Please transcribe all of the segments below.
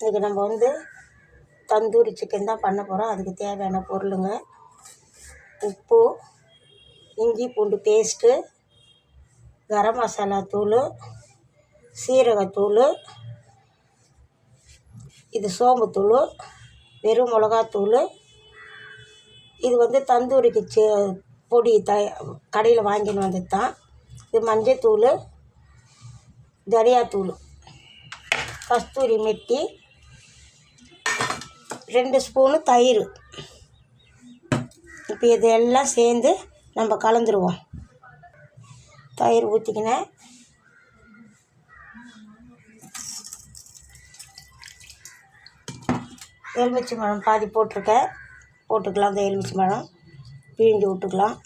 இன்றைக்கி நம்ம வந்து தந்தூரி சிக்கன் தான் பண்ண போகிறோம் அதுக்கு தேவையான பொருளுங்க. உப்பு இஞ்சி பூண்டு பேஸ்ட்டு கரம் மசாலா தூள் சீரகத்தூள் இது சோம்புத்தூள் வெறும் மிளகாத்தூள் இது வந்து தந்தூரிக்கு சி பொடி த கடையில் வாங்கின்னு வந்தது தான் இது மஞ்சத்தூள் தனியாத்தூள். கஸ்தூரி மெட்டி ரெண்டு ஸ்பூனு தயிர். இப்போ இதெல்லாம் சேர்ந்து நம்ம கலந்துருவோம். தயிர் ஊற்றிக்கினேன் எலுமிச்சை பழம் பாதி போட்டிருக்கேன். போட்டுக்கலாம் அந்த எலுமிச்சை பழம். பிழிஞ்சு விட்டுக்கலாம்.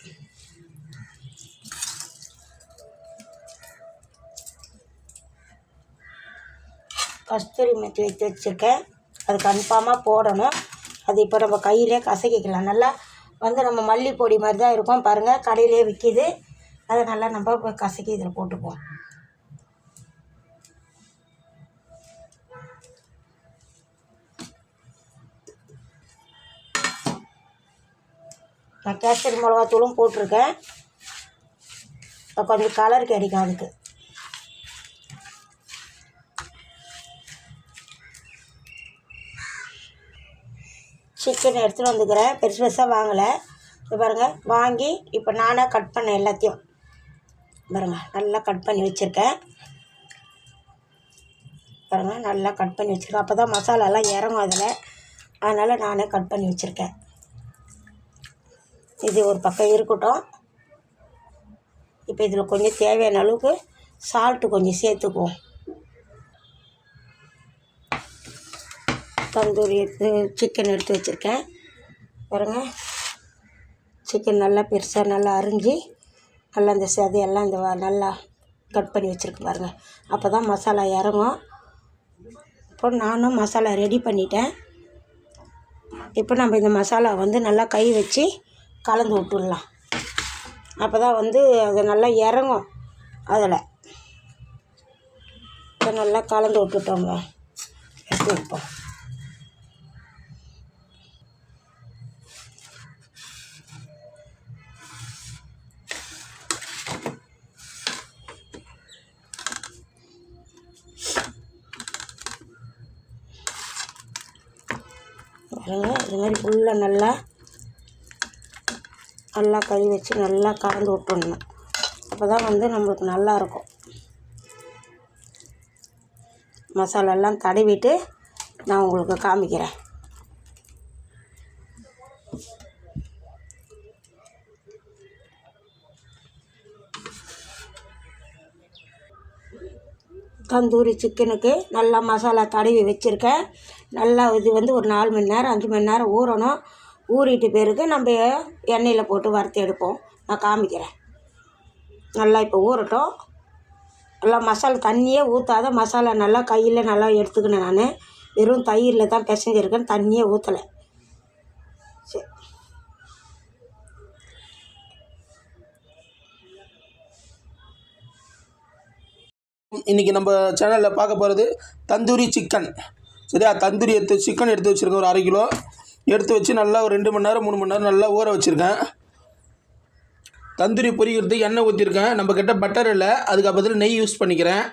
கஸ்தூரி மெத்தி வைத்து வச்சுருக்கேன். அது கன்ஃபார்மாக போடணும். அது இப்போ நம்ம கையிலே கசக்கிக்கலாம். நல்லா வந்து நம்ம மல்லிப்பொடி மாதிரி தான் இருக்கும். பாருங்கள் கடையிலே விற்கிது அதை நல்லா நம்ம கசக்கி இதில் போட்டுப்போம் நான் கேசரி மிளகாத்தூளும் போட்டிருக்கேன். இப்போ கொஞ்சம் கலர் கிடைக்கும் அதுக்கு. சிக்கன் எடுத்துகிட்டு வந்துக்கிறேன். பெருசு பெருசாக வாங்கலை. இது பாருங்கள் வாங்கி இப்போ நானாக கட் பண்ணேன் எல்லாத்தையும். பாருங்கள் நல்லா கட் பண்ணி வச்சுருக்கேன். பாருங்கள் நல்லா கட் பண்ணி வச்சுருக்கேன். அப்போ தான் மசாலாலாம் இறங்கும் அதில். அதனால் நானே கட் பண்ணி வச்சுருக்கேன். இது ஒரு பக்கம் இருக்கட்டும். இப்போ இதில் கொஞ்சம் தேவையான அளவுக்கு சால்ட்டு கொஞ்சம் சேர்த்துக்குவோம். தந்தூரி எடுத்து சிக்கன் எடுத்து வச்சுருக்கேன். பாருங்க. சிக்கன் நல்லா பெருசாக நல்லா அரிஞ்சு நல்லா இந்த சதையெல்லாம் இந்த வ- நல்லா கட் பண்ணி வச்சுருக்கு பாருங்கள் அப்போ தான் மசாலா இறங்கும். இப்போ நானும் மசாலா ரெடி பண்ணிட்டேன். இப்போ நம்ம இந்த மசாலா வந்து நல்லா கை வச்சு கலந்து விட்டுடலாம். அப்போ தான் வந்து அது நல்லா இறங்கும் அதில். இப்போ நல்லா கலந்து விட்டுட்டோங்க. எடுத்து வைப்போம். பாருங்க. இது மாதிரி ஃபுல்லாக நல்லா நல்லா கை வச்சு நல்லா கலந்து விட்டுடணும். அப்போ தான் வந்து நம்மளுக்கு நல்லா இருக்கும். மசாலாலாம் தடவிட்டு நான் உங்களுக்கு காமிக்கிறேன். தந்தூரி சிக்கனுக்கு நல்லா மசாலா தடவி வச்சுருக்கேன். நல்லா இது வந்து ஒரு நாலு மணி நேரம் அஞ்சு மணி நேரம் ஊறணும். ஊறிட்டு பிறகு நம்ம எண்ணெயில் போட்டு வறுத்து எடுப்போம். நான் காமிக்கிறேன். நல்லா இப்போ ஊறட்டும். நல்லா மசாலா தண்ணியே ஊற்றாத மசாலா நல்லா கையில் நல்லா எடுத்துக்கினேன் நான். வெறும் தயிரில் தான் பிசைஞ்சிருக்கேன். தண்ணியே ஊற்றலை சரி. இன்றைக்கி நம்ம சேனலில் பார்க்க போகிறது தந்தூரி சிக்கன் சரியா? தந்தூரி எடுத்து சிக்கன் எடுத்து வச்சுருக்கேன். ஒரு அரை கிலோ. எடுத்து வச்சு நல்லா ஒரு ரெண்டு மணி நேரம் மூணு மணி நேரம் நல்லா ஊற வச்சுருக்கேன். தந்தூரி பொரிக்கிறதுக்கு எண்ணெய் ஊற்றிருக்கேன் நம்மக்கிட்ட பட்டர் இல்லை. அதுக்கு நெய் யூஸ் பண்ணிக்கிறேன்.